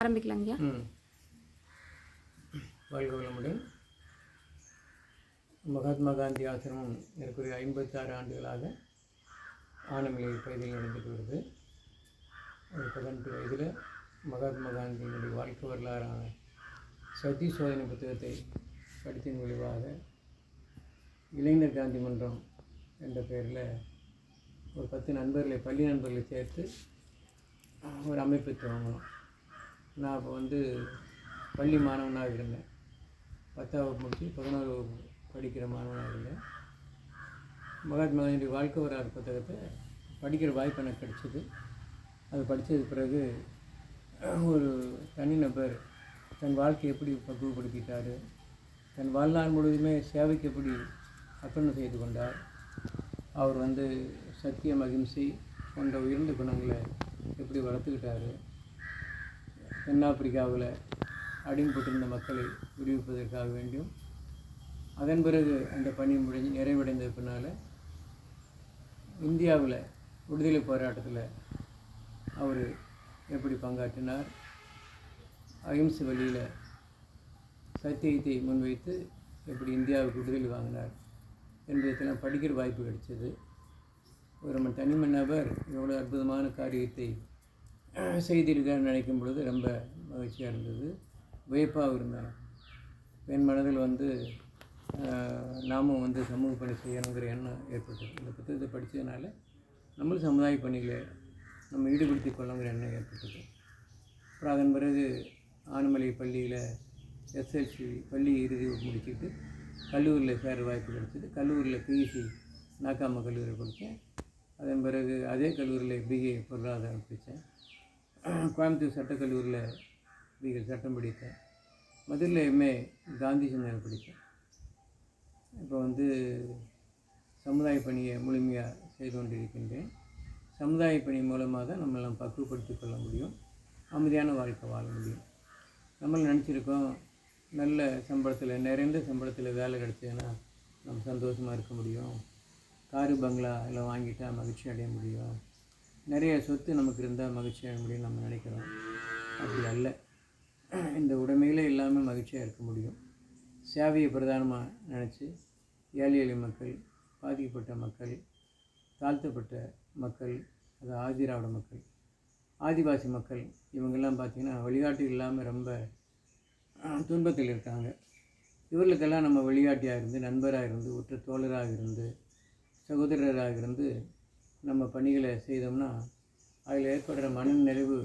ஆரம்பிக்கலாங்கய்யா. வாழ்க வளமுடன் மகாத்மா காந்தி ஆசிரமம் ஏறக்குறைய ஐம்பத்தாறு ஆண்டுகளாக ஆனமலை பகுதியில் நடந்துட்டு வருது. ஒரு பதினெட்டு வயதில் மகாத்மா காந்தியினுடைய வாழ்க்கை வரலாறான சதி சோதனை புத்தகத்தை படித்தின் விளைவாக இளைஞர் காந்தி மன்றம் என்ற பெயரில் ஒரு பத்து நண்பர்களை பள்ளி நண்பர்களை சேர்த்து ஒரு அமைப்பு துவங்கணும் நான் இப்போ வந்து பள்ளி மாணவனாக இருந்தேன். பத்தாவது வகுப்பு முடிச்சு பதினோரு வகுப்பு படிக்கிற மாணவனாக இருந்தேன். மகாத்மா காந்தியுடைய வாழ்க்கை வரலாறு புத்தகத்தை படிக்கிற வாய்ப்பு எனக்கு கிடச்சிது. அது படித்தது பிறகு ஒரு தனிநபர் தன் வாழ்க்கையை எப்படி பக்குவப்படுத்திட்டார் தன் வாழ்நாள் முழுவதுமே சேவைக்கு எப்படி அர்ப்பணம் செய்து கொண்டார் அவர் வந்து சத்தியம் அகிம்சை போன்ற உயர்ந்த குணங்களை எப்படி வளர்த்துக்கிட்டாரு தென்னாப்பிரிக்காவில் அடிமைப்பட்டிருந்த மக்களை விடுவிப்பதற்காக வேண்டியும் அதன் பிறகு அந்த பணி முடிஞ்சு நிறைவடைந்த பின்னால் இந்தியாவில் விடுதலை போராட்டத்தில் அவர் எப்படி பங்காற்றினார்? அகிம்சை வழியில் சத்தியத்தை முன்வைத்து எப்படி இந்தியாவுக்கு விடுதலை வாங்கினார் என்பதெல்லாம் படிக்கிற வாய்ப்பு கிடைச்சது. ஒரு நம்ம தனிம நபர் எவ்வளோ அற்புதமான காரியத்தை செய்திருக்காருன்னு நினைக்கும் பொழுது ரொம்ப மகிழ்ச்சியாக இருந்தது. வியப்பாக இருந்தேன் என் மனதில் வந்து நாமும் வந்து சமூக பணி செய்யணுங்கிற எண்ணம் ஏற்பட்டது. இந்த புத்தகத்தை படித்ததுனால நம்மளும் சமுதாய பணிகளை நம்ம ஈடுபடுத்திக் கொள்ளுங்கிற எண்ணம் ஏற்பட்டது. அப்புறம் அதன் பிறகு ஆனமலை பள்ளியில் எஸ்எல்சி பள்ளி இறுதி முடிச்சுட்டு கல்லூரியில் சேர வாய்ப்பு கிடைச்சிது. கல்லூரியில் பிஇசி நாக்காம கல்லூரியில் படித்தேன். அதன் பிறகு அதே கல்லூரியில் பிஏ பொருளாதாரம் படித்தேன். கோயம்புத்தூர் சட்டக்கல்லூரியில் பிஏ சட்டம் படித்தேன். மதுரையில் எம்ஏ காந்தி சிந்தனை படித்தேன். இப்போ வந்து சமுதாய பணியை முழுமையாக செய்து கொண்டிருக்கின்றேன். சமுதாய பணி மூலமாக தான் நம்மளாம் பக்குவப்படுத்திக் கொள்ள முடியும். அமைதியான வாழ்க்கை வாழ முடியும். நம்ம நினச்சிருக்கோம் நல்ல சம்பளத்தில் நிறைந்த சம்பளத்தில் வேலை கிடச்சதுன்னா நம்ம சந்தோஷமாக இருக்க முடியும். காரு பங்களா எல்லாம் வாங்கிட்டால் மகிழ்ச்சி அடைய முடியும். நிறைய சொத்து நமக்கு இருந்தால் மகிழ்ச்சியாக முடியும் நம்ம நினைக்கிறோம். அப்படி அல்ல. இந்த உடைமைகளே இல்லாமல் மகிழ்ச்சியாக இருக்க முடியும். சேவையை பிரதானமாக நினச்சி ஏழை எளிய மக்கள் பாதிக்கப்பட்ட மக்கள் தாழ்த்தப்பட்ட மக்கள் அது ஆதிராவிட மக்கள் ஆதிவாசி மக்கள் இவங்கெல்லாம் பார்த்திங்கன்னா வழிகாட்டு இல்லாமல் ரொம்ப துன்பத்தில் இருக்காங்க. இவர்களுக்கெல்லாம் நம்ம வழிகாட்டியாக இருந்து நண்பராக இருந்து உற்ற தோழராக இருந்து சகோதரராக இருந்து நம்ம பணிகளை செய்தோம்னா அதில் ஏற்படுற மன நிறைவு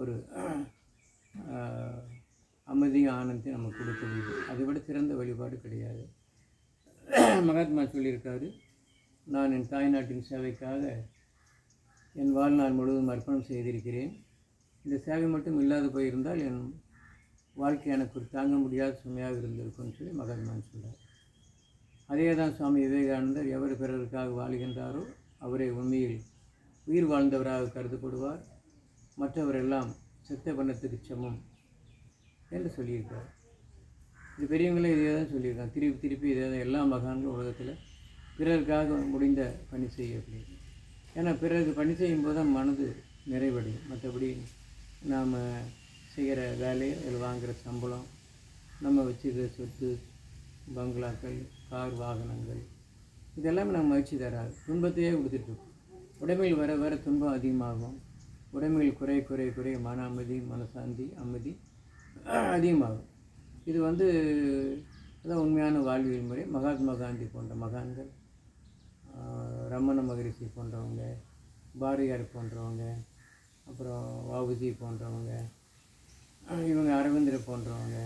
ஒரு அமைதியும் ஆனந்தையும் நமக்கு கொடுக்க முடியும் அதை விட சிறந்த வழிபாடு கிடையாது. மகாத்மா சொல்லியிருக்காரு நான் என் தாய்நாட்டின் சேவைக்காக என் வாழ்நாள் முழுவதும் அர்ப்பணம் செய்திருக்கிறேன். இந்த சேவை மட்டும் இல்லாது போயிருந்தால் என் வாழ்க்கை எனக்கு ஒரு தாங்க முடியாத சுமையாக இருந்திருக்கும்னு சொல்லி மகாத்மான் சொன்னார் அதே தான் சுவாமி விவேகானந்தர் எவர் பிறருக்காக வாழ்கின்றாரோ அவரே உண்மையில் உயிர் வாழ்ந்தவராக கருதப்படுவார். மற்றவரெல்லாம் செத்த பண்ணத்துக்கு சமம் என்று சொல்லியிருக்கார் இது பெரியவங்களே இதே தான் சொல்லியிருக்காங்க. திருப்பி திருப்பி இதே தான் எல்லா மகான்களும் உலகத்தில் பிறருக்காக முடிந்த பணி செய்ய அப்படின்னு ஏன்னா பிறருக்கு பணி செய்யும்போது தான் மனது நிறைவடையும். மற்றபடி நாம் செய்கிற வேலை அதில் வாங்குகிற சம்பளம் நம்ம வச்சுக்கிற சொத்து பங்களாக்கள் கார் வாகனங்கள் இதெல்லாம் நம்ம மகிழ்ச்சி தராது. துன்பத்தையே கொடுத்துட்ருக்கோம். உடைமையில் வர வர துன்பம் அதிகமாகும். உடைமையில் குறை குறை குறை மன அமைதி மனசாந்தி அமைதி அதிகமாகும். இது வந்து அதான் உண்மையான வாழ்வியல் முறை. மகாத்மா காந்தி போன்ற மகான்கள் ரமண மகரிஷி போன்றவங்க பாரதியார் போன்றவங்க அப்புறம் வவுசி போன்றவங்க இவங்க அரவிந்தர் போன்றவங்க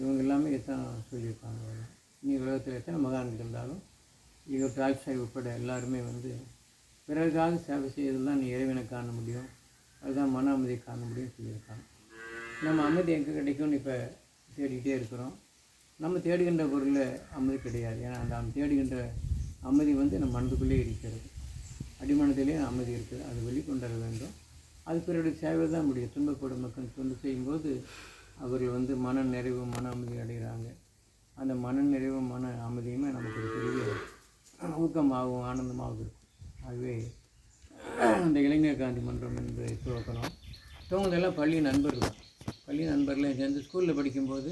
இவங்க எல்லாமே தான் சொல்லியிருப்பாங்க நீ உலகத்தில் எத்தனை மகான்கள் இருந்தாலும் இவர் டால்ஸ்டாய் உட்பட எல்லாருமே வந்து பிறருக்காக சேவை செய்யறதுல தான் நீ இறைவனை காண முடியும். அதுதான் மன அமைதியை காண முடியும்னு சொல்லியிருக்காங்க. நம்ம அமைதி எங்கே கிடைக்கும்னு இப்போ தேடிக்கிட்டே இருக்கிறோம். நம்ம தேடுகின்ற பொருளில் அமைதி கிடையாது. ஏன்னா அந்த நாம் தேடுகின்ற அமைதி வந்து நம்ம மனதுக்குள்ளே இருக்கிறது. அடிமனத்திலே அமைதி இருக்குது. அது வெளிக்கொண்டு வேண்டும். அது பிறருடைய சேவை தான் முடியும். துன்பப்படும் மக்கள் தொண்டு செய்யும்போது அவர்கள் வந்து மன நிறைவு மன அமைதி அடைகிறாங்க. அந்த மனநிறைவு மன அமைதியுமே நமக்கு ஒரு பெரிய ஊக்கமாகவும் ஆனந்தமாகவும் இருக்கும். ஆகவே அந்த இளைஞர் காந்தி மன்றம் என்று துவக்கணும். தோங்குதெல்லாம் பள்ளி நண்பர்கள் தான். பள்ளி நண்பர்கள் சேர்ந்து ஸ்கூலில் படிக்கும்போது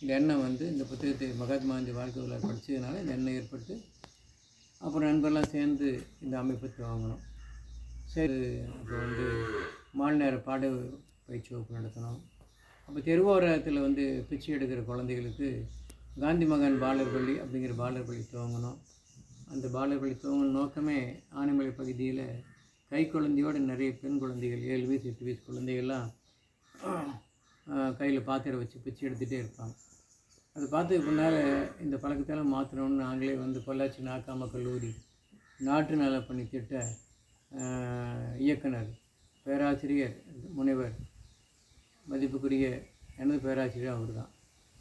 இந்த எண்ணம் வந்து இந்த புத்தகத்தை மகாத்மா காந்தி வாழ்க்கை படித்ததுனால இந்த எண்ணம் ஏற்பட்டு அப்புறம் நண்பர்லாம் சேர்ந்து இந்த அமைப்பை வாங்கணும் சரி அப்போ வந்து மாலை நேர பாட பயிற்சி வகுப்பு நடத்தணும். அப்போ தெருவோரத்தில் வந்து பிச்சை எடுக்கிற குழந்தைகளுக்கு காந்தி மகன் பாலர் பள்ளி அப்படிங்கிற பாலர் பள்ளி துவங்கினோம் அந்த பாலர் பள்ளி துவங்கின நோக்கமே ஆனைமலை பகுதியில் கை குழந்தையோடு நிறைய பெண் குழந்தைகள் ஏழு வயசு எட்டு வயசு குழந்தைகள்லாம் கையில் பாத்திரம் வச்சு பிச்சு எடுத்துகிட்டே இருப்பாங்க. அதை பார்த்து பின்னால் இந்த பழக்கத்தெல்லாம் மாற்றணும்னு நாங்களே வந்து பொள்ளாச்சி நாக்காம கல்லூரி நாட்டு நல பணி திட்ட இயக்குனர் பேராசிரியர் முனைவர் மதிப்புக்குரிய எனது பேராசிரியர் அவர் தான்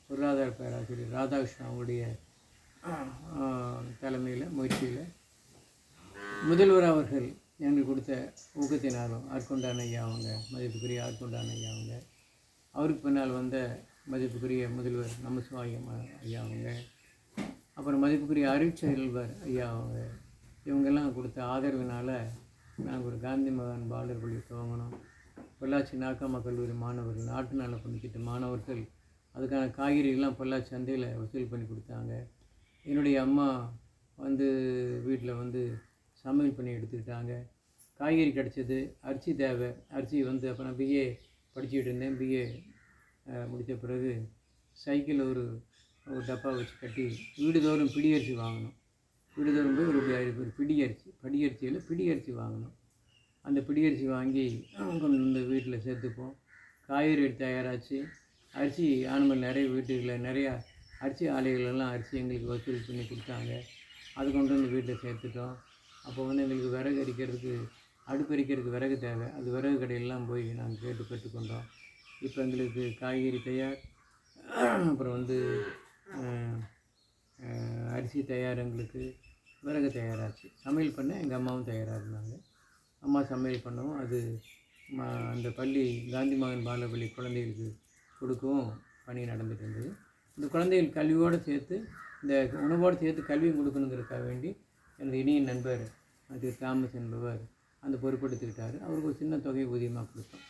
பொருளாதார பேராசிரியர் ராதாகிருஷ்ணன் அவங்களுடைய தலைமையில் முயற்சியில் முதல்வர் அவர்கள் எங்களுக்கு கொடுத்த ஊக்கத்தினாலும் ஆட்கொண்டான ஐயா அவங்க மதிப்புக்குரிய ஆட்கொண்டான ஐயா அவங்க அவருக்கு பின்னால் வந்த மதிப்புக்குரிய முதல்வர் நமசிவாயம் ஐயா அவங்க அப்புறம் மதிப்புக்குரிய அருட்செல்வர் ஐயா அவங்க இவங்கெல்லாம் கொடுத்த ஆதரவினால் நாங்கள் ஒரு காந்தி மகான் பாலர் பள்ளி துவங்கினோம் பொள்ளாச்சி நாக்காம கல்லூரி மாணவர்கள் நாட்டு நல பண்ணிக்கிட்ட மாணவர்கள் அதுக்கான காய்கறிகள்லாம் ஃபுல்லாக சந்தையில் வசூல் பண்ணி கொடுத்தாங்க. என்னுடைய அம்மா வந்து வீட்டில் வந்து சமையல் பண்ணி எடுத்துக்கிட்டாங்க. காய்கறி கிடச்சிது அரிசி தேவை. அரிசி வந்து அப்போ நான் பிஏ படிச்சுக்கிட்டு இருந்தேன். பிஏ முடித்த பிறகு சைக்கிள் ஒரு ஒரு டப்பா வச்சு கட்டி வீடுதோறும் பிடியரிசி வாங்கணும் வீடுதோறும் போய் ஒரு ஒரு பிடியரிசி படியரிசியில் பிடியரிசி வாங்கணும் அந்த பிடியரிசி வாங்கி கொண்டு வந்து வீட்டில் சேர்த்துப்போம். காய்கறி தயாராச்சு. அரிசி ஆண்கள் நிறைய வீட்டுகளில் நிறையா அரிசி ஆலைகளெல்லாம் அரிசி எங்களுக்கு வசூல் பண்ணி கொடுத்தாங்க. அது கொண்டு வந்து வீட்டில் சேர்த்துட்டோம். அப்போ வந்து எங்களுக்கு விறகு அரிக்கிறதுக்கு அடுப்பரிக்கிறதுக்கு விறகு தேவை. அது விறகு கடையெல்லாம் போய் நாங்கள் கேட்டு பெற்றுக்கொண்டோம். இப்போ எங்களுக்கு காய்கறி தயார் அப்புறம் வந்து அரிசி தயார் எங்களுக்கு விறகு தயாராச்சு. சமையல் பண்ண எங்கள் அம்மாவும் தயாராக இருந்தாங்க. அம்மா சமையல் பண்ணவும் அது அந்த பள்ளி காந்தி மகன் பாலபள்ளி குழந்தைகளுக்கு கொடுக்கும் பணி நடந்துகிட்டு இருந்தது இந்த குழந்தைகள் கல்வியோடு சேர்த்து இந்த உணவோடு சேர்த்து கல்வியும் கொடுக்கணுங்கிறதுக்காக வேண்டி எனது இனிய நண்பர் திரு தாமஸ் என்பவர் அந்த பொறுப்பெடுத்துக்கிட்டார். அவருக்கு ஒரு சின்ன தொகை ஊதியமாக கொடுத்தோம்.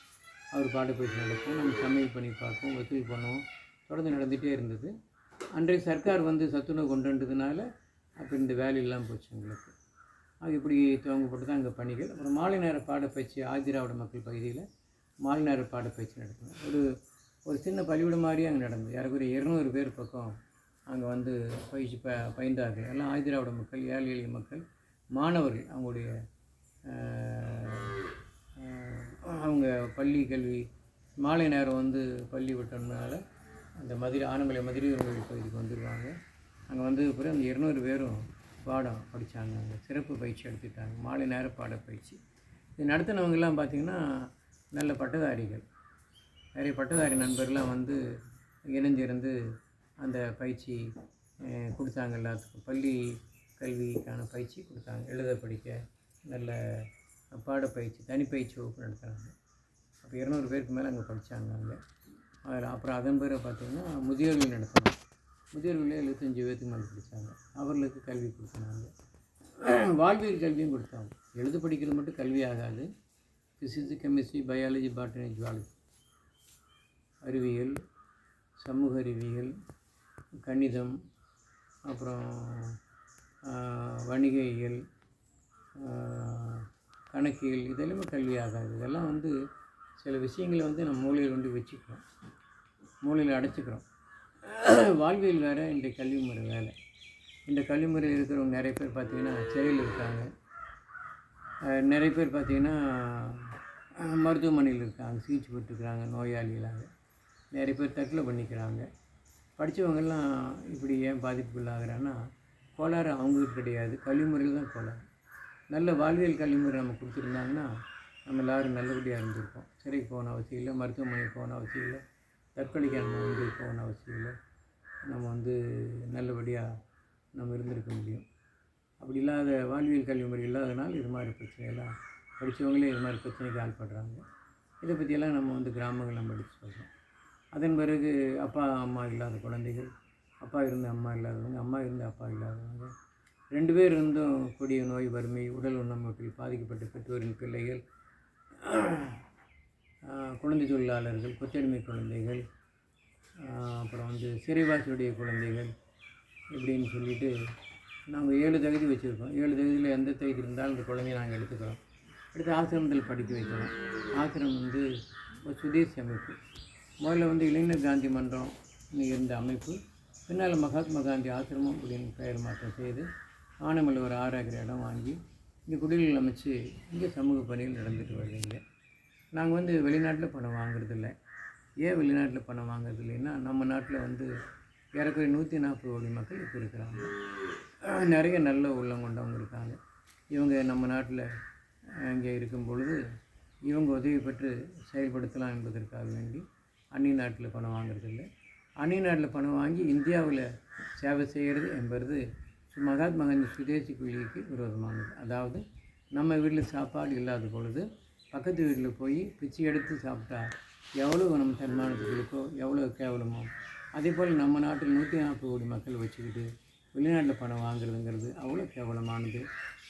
அவர் பாடப்பயிற்சி நடக்கும் நம்ம சமையல் பண்ணி பார்ப்போம் வசூல் பண்ணுவோம். தொடர்ந்து நடந்துகிட்டே இருந்தது. அன்றைய சர்க்கார் வந்து சத்துணவு கொண்டு வந்ததுனால அப்போ இந்த வேலை இல்லாமல் போச்சு எங்களுக்கு. அது இப்படி துவங்கப்பட்டு தான் அங்கே பணிகள். அப்புறம் மாலை நேர பாடப்பயிற்சி ஆதிராவிட மக்கள் பகுதியில் மாலை நேர பாடப்பயிற்சி நடத்தினோம். ஒரு ஒரு சின்ன பள்ளிக்கூடம் மாதிரியே அங்கே நடந்தது. ஏறக்குறைய இருநூறு பேர் பக்கம் அங்கே வந்து பயிற்சி ப பயின்றார்கள். எல்லாம் ஆதிராவிட மக்கள் ஏழை எளிய மக்கள் மாணவர்கள். அவங்களுடைய அவங்க பள்ளி கல்வி மாலை நேரம் வந்து பள்ளி விட்டோம்னால அந்த மதுரை ஆனமலை மதுரை கோயில் பகுதிக்கு வந்துடுவாங்க அங்கே வந்து பிறகு அந்த இருநூறு பேரும் பாடம் படித்தாங்க அங்கே சிறப்பு பயிற்சி எடுத்துட்டாங்க மாலை நேர பாட பயிற்சி. இது நடத்தினவங்கெல்லாம் பார்த்திங்கன்னா நல்ல பட்டதாரிகள். நிறைய பட்டதாரி நண்பர்கள்லாம் வந்து இணைஞ்சிருந்து அந்த பயிற்சி கொடுத்தாங்க எல்லாத்துக்கும். பள்ளி கல்விக்கான பயிற்சி கொடுத்தாங்க. எழுத படிக்க நல்ல பாடப்பயிற்சி தனிப்பயிற்சி வகுப்பு நடத்துகிறாங்க அப்போ இருநூறு பேருக்கு மேலே அங்கே படித்தாங்க அங்கே. அதில் அப்புறம் அதன் பிறகு பார்த்திங்கன்னா முதியோர்கள் நடத்தினோம் முதியோர்களே எழுபத்தஞ்சி பேருக்கு மேலே படித்தாங்க அவர்களுக்கு கல்வி கொடுத்தாங்க. வாழ்வியல் கல்வியும் கொடுத்தாங்க. எழுத படிக்கிறது மட்டும் கல்வி ஆகாது. Physics chemistry biology botany zoology அறிவியல் சமூக அறிவியல் கணிதம் அப்புறம் ஆஹ், வணிகவியல் கணக்கியல் இதெல்லாமே கல்வி ஆகாது. இதெல்லாம் வந்து சில விஷயங்களை வந்து நம்ம மூலையில் கொண்டு வச்சுக்கிறோம். மூளையில் அடைச்சிக்கிறோம். வாழ்வியல் வேறு இந்த கல்வி முறை வேலை இந்த கல்வி முறையில் இருக்கிறவங்க நிறைய பேர் பார்த்திங்கன்னா சிறையில் இருக்காங்க. நிறைய பேர் பார்த்திங்கன்னா மருத்துவமனையில் இருக்காங்க. சிகிச்சை பெற்றுக்கிறாங்க நோயாளிகளாக. நிறைய பேர் தற்கொலை பண்ணிக்கிறாங்க. படித்தவங்கெல்லாம் இப்படி ஏன் பாதிப்புக்குள்ளாகிறான்னா கோளாறு அவங்களுக்கு கிடையாது. கல்விமுறையில் தான் கோளாறு. நல்ல வாழ்வியல் கல்வி முறை நம்ம கொடுத்துருந்தாங்கன்னா நம்ம எல்லோரும் நல்லபடியாக இருந்திருப்போம். சிறைக்கு போகணும் அவசியம் இல்லை மருத்துவமனைக்கு போகணும் அவசியம் இல்லை தற்கொலைக்கு நம்ம வந்து போகணும் அவசியம் இல்லை. நம்ம வந்து நல்லபடியாக நம்ம இருந்திருக்க முடியும். அப்படி இல்லாத வாழ்வியல் கல்வி முறை இது மாதிரி பிரச்சனையெல்லாம் படித்தவங்களே இது மாதிரி பிரச்சனைக்கு ஆள்படுறாங்க. இதை பற்றியெல்லாம் நம்ம வந்து கிராமங்களில் நம்ம சொல்கிறோம் அதன் பிறகு அப்பா அம்மா இல்லாத குழந்தைகள் அப்பா இருந்த அம்மா இல்லாதவங்க அம்மா இருந்த அப்பா இல்லாதவங்க ரெண்டு பேர் இருந்தும் கொடிய நோய் வறுமை உடல் ஊனமுற்றில் பாதிக்கப்பட்ட பெற்றோரின் பிள்ளைகள் குழந்தை தொழிலாளர்கள் கொத்தடிமை குழந்தைகள் அப்புறம் வந்து சிறைவாசியுடைய குழந்தைகள் இப்படின்னு சொல்லிட்டு நாங்கள் ஏழு தகுதி வச்சுருக்கோம். ஏழு தகுதியில் எந்த தகுதி இருந்தாலும் அந்த குழந்தைய நாங்கள் எடுத்துக்கிறோம். அடுத்து ஆசிரமத்தில் படிக்க வைக்கிறோம். ஆசிரமம் வந்து ஒரு சுதேசி அமைப்பு. முதல்ல வந்து இளைஞர் காந்தி மன்றம் இருந்த அமைப்பு பின்னால் மகாத்மா காந்தி ஆசிரமம் அப்படின்னு பெயர் மாற்றம் செய்து ஆனமலை ஒரு ஆறு இடம் வாங்கி இங்கே குடில்கள் அமைச்சு இங்கே சமூக பணிகள் நடந்துட்டு வருதுங்க. நாங்கள் வந்து வெளிநாட்டில் பணம் வாங்குறதில்ல. ஏன் வெளிநாட்டில் பணம் வாங்குறது இல்லைன்னா நம்ம நாட்டில் வந்து ஏறக்குறைய நூற்றி நாற்பது கோடி மக்கள் இப்போ இருக்கிறாங்க. நிறைய நல்ல உள்ளம் கொண்டவங்க இருக்காங்க. இவங்க நம்ம நாட்டில் இங்கே இருக்கும் பொழுது இவங்க உதவி பெற்று செயல்படுத்தலாம் என்பதற்காக வேண்டி அந்நிய நாட்டில் பணம் வாங்குறதில்ல. அந்நிய நாட்டில் பணம் வாங்கி இந்தியாவில் சேவை செய்கிறது என்பது மகாத்மா காந்தி சுதேசி கொள்கைக்கு விரோதமானது. அதாவது நம்ம வீட்டில் சாப்பாடு இல்லாத பொழுது பக்கத்து வீட்டில் போய் பிச்சை எடுத்து சாப்பிட்டா எவ்வளோ நம்ம தன்மானத்துக்கு இருக்கோ எவ்வளோ கேவலமோ அதே போல் நம்ம நாட்டில் நூற்றி நாற்பது கோடி மக்கள் வச்சுக்கிட்டு வெளிநாட்டில் பணம் வாங்குறதுங்கிறது அவ்வளோ கேவலமானது.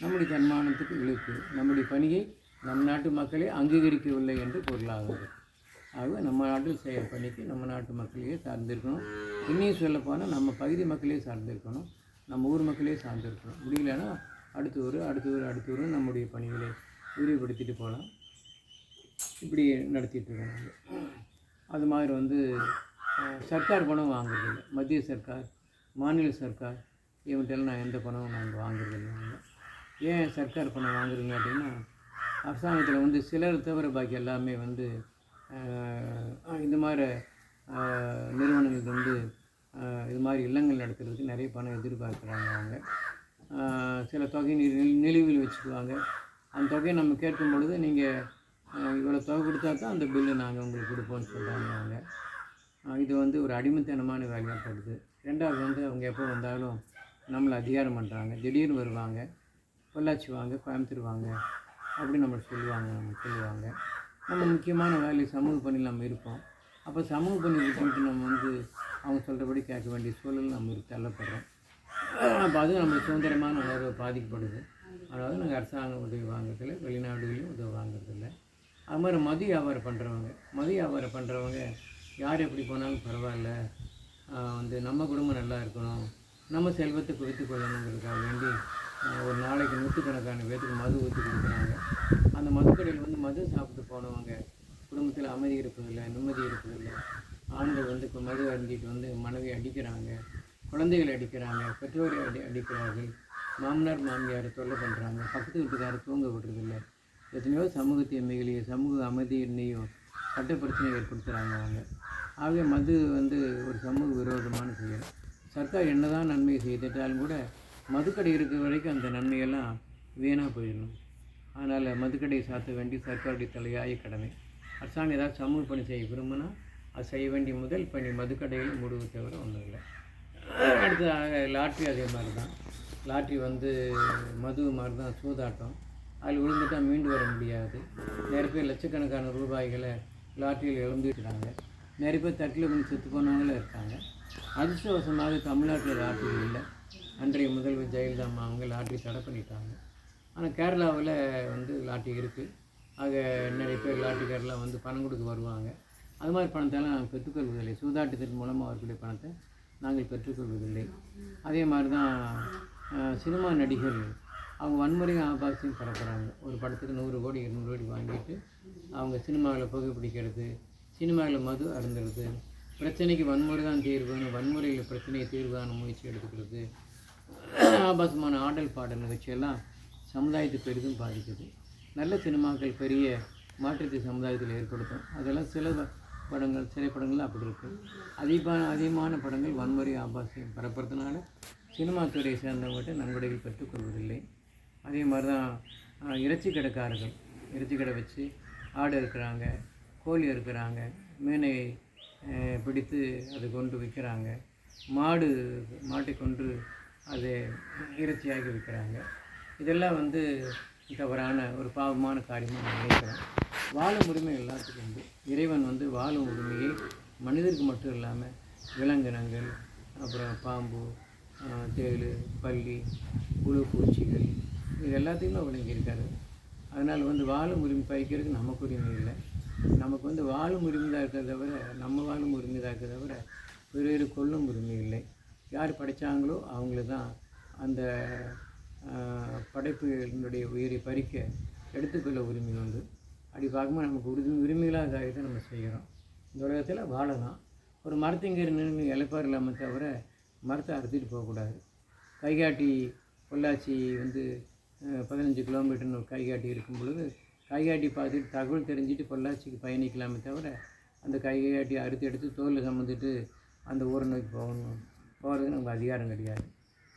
நம்முடைய தன்மானத்துக்கு இழுக்கு நம்முடைய பணியை நம் நாட்டு மக்களே அங்கீகரிக்கவில்லை என்று பொருளாகுது ஆகவே நம்ம நாட்டில் செய்கிற பணிக்கு நம்ம நாட்டு மக்களையே சார்ந்திருக்கணும். இன்னும் சொல்லப்போனால் நம்ம பகுதி மக்களே சார்ந்திருக்கணும். நம்ம ஊர் மக்களே சார்ந்திருக்கணும். முடியலன்னா அடுத்த ஊர் அடுத்த ஊர் அடுத்த ஊர் நம்முடைய பணிகளை விரிவுபடுத்திட்டு போகலாம். இப்படி நடத்திட்டுருக்கோம் நாங்கள் அது மாதிரி வந்து சர்க்கார் பணம் வாங்குறதில்ல. மத்திய சர்க்கார் மாநில சர்க்கார் இவன்ட்டெல்லாம் நான் எந்த பணமும் நாங்கள் வாங்குறதில்லை. நாங்கள் ஏன் சர்க்கார் பணம் வாங்குறீங்க அப்படின்னா அரசாங்கத்தில் வந்து சிலர் தவிர பாக்கி எல்லாமே வந்து இந்த மாதிரி நிறுவனங்களுக்கு நிறுவனங்கள் வந்து இது மாதிரி இல்லங்கள் நடத்துறதுக்கு நிறைய பணம் எதிர்பார்க்குறாங்க அவங்க. சில தொகை நிலு- நிலுவையில் வச்சுக்குவாங்க. அந்த தொகையை நம்ம கேட்கும் பொழுது நீங்கள் இவ்வளோ தொகை கொடுத்தா தான் அந்த பில்லு நாங்கள் உங்களுக்கு கொடுப்போம்னு சொல்கிறாங்க அவங்க. இது வந்து ஒரு அடிமைத்தனமான வேலையாக படுது ரெண்டாவது வந்து அவங்க எப்போ வந்தாலும் நம்மளை அதிகாரம் பண்ணுறாங்க திடீர்னு வருவாங்க பொள்ளாச்சி வாங்க கோயம்புத்தூர் வாங்க அப்படின்னு நம்ம சொல்லுவாங்க நம்ம சொல்லுவாங்க. நம்ம முக்கியமான வேலையை சமூக பணியில் நம்ம இருப்போம். அப்போ சமூக பணி விட்டுவிட்டு நம்ம வந்து அவங்க சொல்கிறபடி கேட்க வேண்டிய சூழல் நம்ம தள்ளப்படுறோம். அப்போ அதுவும் நம்ம சுதந்திரமான உணர்வு பாதிக்கப்படுது. அதாவது நாங்கள் அரசாங்க உதவி வாங்குறதில்ல வெளிநாடுகளையும் உதவி வாங்குறதில்ல. அது மாதிரி மதிய வியாபாரம் பண்ணுறவங்க மதிய வியாபாரம் பண்ணுறவங்க யார் எப்படி போனாலும் பரவாயில்ல. வந்து நம்ம குடும்பம் நல்லா இருக்கணும். நம்ம செல்வத்தை குவித்து கொள்ளணுங்கிறதுக்காக வேண்டி ஒரு நாளைக்கு நூற்றுக்கணக்கான பேத்துக்கு மது ஊற்றி கொடுக்குறாங்க. அந்த மதுக்கடையில் வந்து மது சாப்பிட்டு போனவங்க குடும்பத்தில் அமைதி இருப்பதில்லை நிம்மதி இருப்பதில்லை ஆண்கள் வந்து இப்போ மது அருந்திட்டு வந்து மனைவி அடிக்கிறாங்க குழந்தைகளை அடிக்கிறாங்க பெற்றோரை அடி அடிக்கிறார்கள் மாமனார் மாமியார் தொல்லை பண்ணுறாங்க பக்கத்து வீட்டுக்காரர் தூங்க விடுறதில்லை. எத்தனையோ சமூக தீமைகளையும் சமூக அமைதியின்மையும் சட்ட பிரச்சனை ஏற்படுத்துகிறாங்க அவங்க. ஆகவே மது வந்து ஒரு சமூக விரோதமான செயல். சர்க்கார் என்னதான் நன்மை செய்துட்டாலும் கூட மதுக்கடை இருக்கிற வரைக்கும் அந்த நன்மையெல்லாம் வீணாக போயிடணும். அதனால் மதுக்கடையை சாத்த வேண்டி சர்க்காருடைய தலையாய கடமை. அரசாங்கம் ஏதாவது சமூக பணி செய்ய விரும்பினா அது செய்ய வேண்டிய முதல் பணி மதுக்கடையில் முடிவு தவிர ஒன்றும் இல்லை. அடுத்து லாட்ரி அதே மாதிரி தான் லாட்ரி வந்து மது மாதிரி தான் சூதாட்டம். அதில் விழுந்துட்டால் மீண்டு வர முடியாது. நிறைய பேர் லட்சக்கணக்கான ரூபாய்களை லாட்ரியில் இழந்துட்டாங்க நிறைய பேர் தட்டில் கொஞ்சம் செத்து போனவங்களும் இருக்காங்க. அதிர்ஷ்டவசமாக தமிழ்நாட்டில் லாட்ரி இல்லை. அன்றைய முதல்வர் ஜெயலலிதா அம்மா அவங்க லாட்ரி தடை பண்ணிட்டாங்க. ஆனால் கேரளாவில் வந்து லாட்ரி இருக்குது ஆக நிறைய பேர் லாட்ரிக்காரெலாம் வந்து பணம் கொடுக்க வருவாங்க. அது மாதிரி பணத்தெல்லாம் நாங்கள் பெற்றுக்கொள்வதில்லை சூதாட்டத்தின் மூலமாக அவர்களுடைய பணத்தை நாங்கள் பெற்றுக்கொள்வதில்லை அதே மாதிரி தான் சினிமா நடிகர் அவங்க வன்முறையும் ஆபாசையும் பரப்புகிறாங்க ஒரு படத்துக்கு நூறு கோடி இருநூறு கோடி வாங்கிட்டு அவங்க சினிமாவில் புகைப்பிடிக்கிறது சினிமாவில் மது அருந்துறது பிரச்சனைக்கு வன்முறை தான் தீர்வுன்னு வன்முறையில் பிரச்சனையை தீர்வான முயற்சி எடுத்துக்கிறது ஆபாசமான ஆடல் பாடல் நிகழ்ச்சியெல்லாம் சமுதாயத்தை பெரிதும் பாதிக்குது. நல்ல சினிமாக்கள் பெரிய மாற்றத்தை சமுதாயத்தில் ஏற்படுத்தும். அதெல்லாம் சில படங்கள் திரைப்படங்கள் அப்படி இருக்குது அதிகமான அதிகமான படங்கள் வன்முறை ஆபாசம் பரப்புறதுனால சினிமா துறையை சேர்ந்தவங்ககிட்ட நன்கொடைகள் பெற்றுக்கொள்வதில்லை அதே மாதிரி தான் இறைச்சி கடைக்காரர்கள். இறைச்சி கடை வச்சு ஆடு இருக்கிறாங்க கோழி இருக்கிறாங்க மீனை பிடித்து அதை கொண்டு விற்கிறாங்க. மாடு மாட்டை கொன்று அது இறைச்சியாகி விற்கிறாங்க இதெல்லாம் வந்து தவறான ஒரு பாவமான காரியமாக நான் நினைக்கிறேன். வாழும் உரிமை எல்லாத்துக்கும் உண்டு. இறைவன் வந்து வாழும் உரிமையை மனிதருக்கு மட்டும் இல்லாமல் விலங்கினங்கள் அப்புறம் பாம்பு தேள் பள்ளி புழு பூச்சிகள் இது எல்லாத்தையுமே விளங்கியிருக்காரு. அதனால் வந்து வாழும் உரிமை பயிக்கிறதுக்கு நமக்கு உரிமை இல்லை. நமக்கு வந்து வாழும் உரிமை தான் இருக்கிறத தவிர நம்ம வாழும் உரிமை தான் இருக்கிறத தவிர வேறு கொள்ளும் உரிமை இல்லை. யார் படைச்சாங்களோ அவங்களுக்கு தான் அந்த படைப்புகளினுடைய உயிரை பறிக்க எடுத்துக்கொள்ள உரிமை உண்டு. அப்படி பார்க்கும்போது நமக்கு உரிமை உரிமைகளாக காரியத்தை நம்ம செய்கிறோம். இந்த உலகத்தில் வாழலாம். ஒரு மரத்திங்கிற நின்று இழப்பார் இல்லாமல் தவிர மரத்தை அறுத்துட்டு போகக்கூடாது. கைகாட்டி பொள்ளாச்சி வந்து பதினஞ்சு கிலோமீட்டர்னு ஒரு கைகாட்டி இருக்கும் பொழுது கைகாட்டி பார்த்துட்டு தகவல் தெரிஞ்சுட்டு பொள்ளாச்சிக்கு பயணிக்கலாமே தவிர அந்த கைகாட்டி அறுத்து எடுத்து தோலில் சம்மந்துட்டு அந்த ஊரை நோக்கி போகணும். போகிறதுக்கு நமக்கு அதிகாரம் கிடையாது.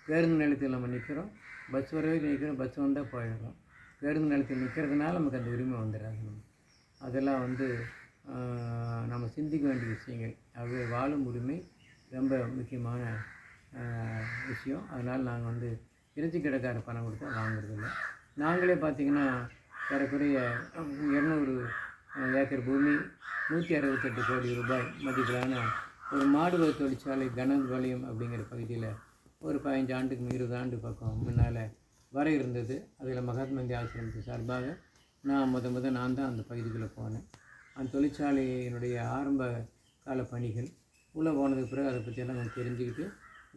பேருந்து நிலையத்தில் நம்ம நிற்கிறோம் பஸ் வரவே நிற்கிறோம் பஸ் வந்தால் போயிடுறோம். பேருந்து நிலையத்தில் நிற்கிறதுனால நமக்கு அந்த உரிமை வந்துடாது. நம்ம அதெல்லாம் வந்து நம்ம சிந்திக்க வேண்டிய விஷயங்கள். ஆகவே வாழும் உரிமை ரொம்ப முக்கியமான விஷயம். அதனால் நாங்கள் வந்து இறைச்சி கடைக்கார பணம் கொடுத்தா வாங்குறதில்ல. நாங்களே பார்த்திங்கன்னா ஏறக்குறைய இரநூறு ஏக்கர் பூமி நூற்றி அறுபத்தெட்டு கோடி ரூபாய் மதிப்பிலான ஒரு மாடுவ தொழிற்சாலை கனபாளையம் அப்படிங்கிற பகுதியில் ஒரு பதினஞ்சு ஆண்டுக்கு இருபது ஆண்டு பக்கம் முன்னால் வர இருந்தது. அதில் மகாத்மா காந்தி ஆசிரமத்து சார்பாக நான் முத முத நான் தான் அந்த பகுதிக்குள்ளே போனேன். அந்த தொழிற்சாலையினுடைய ஆரம்ப கால பணிகள் உள்ளே போனதுக்கு பிறகு அதை பற்றியெல்லாம் நான் தெரிஞ்சுக்கிட்டு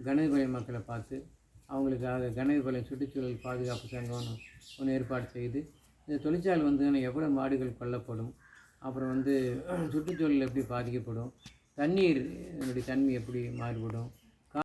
கணேபாளையம் மக்களை பார்த்து அவங்களுக்காக கணேபாளையம் சுற்றுச்சூழல் பாதுகாப்பு சங்கம்னு ஒன்று ஏற்பாடு செய்து இந்த தொழிற்சாலை வந்து எவ்வளோ மாடுகள் கொல்லப்படும்? அப்புறம் வந்து சுற்றுச்சூழல் எப்படி பாதிக்கப்படும்? தண்ணீர் என்னுடைய தன்மை எப்படி மாறுபடும்?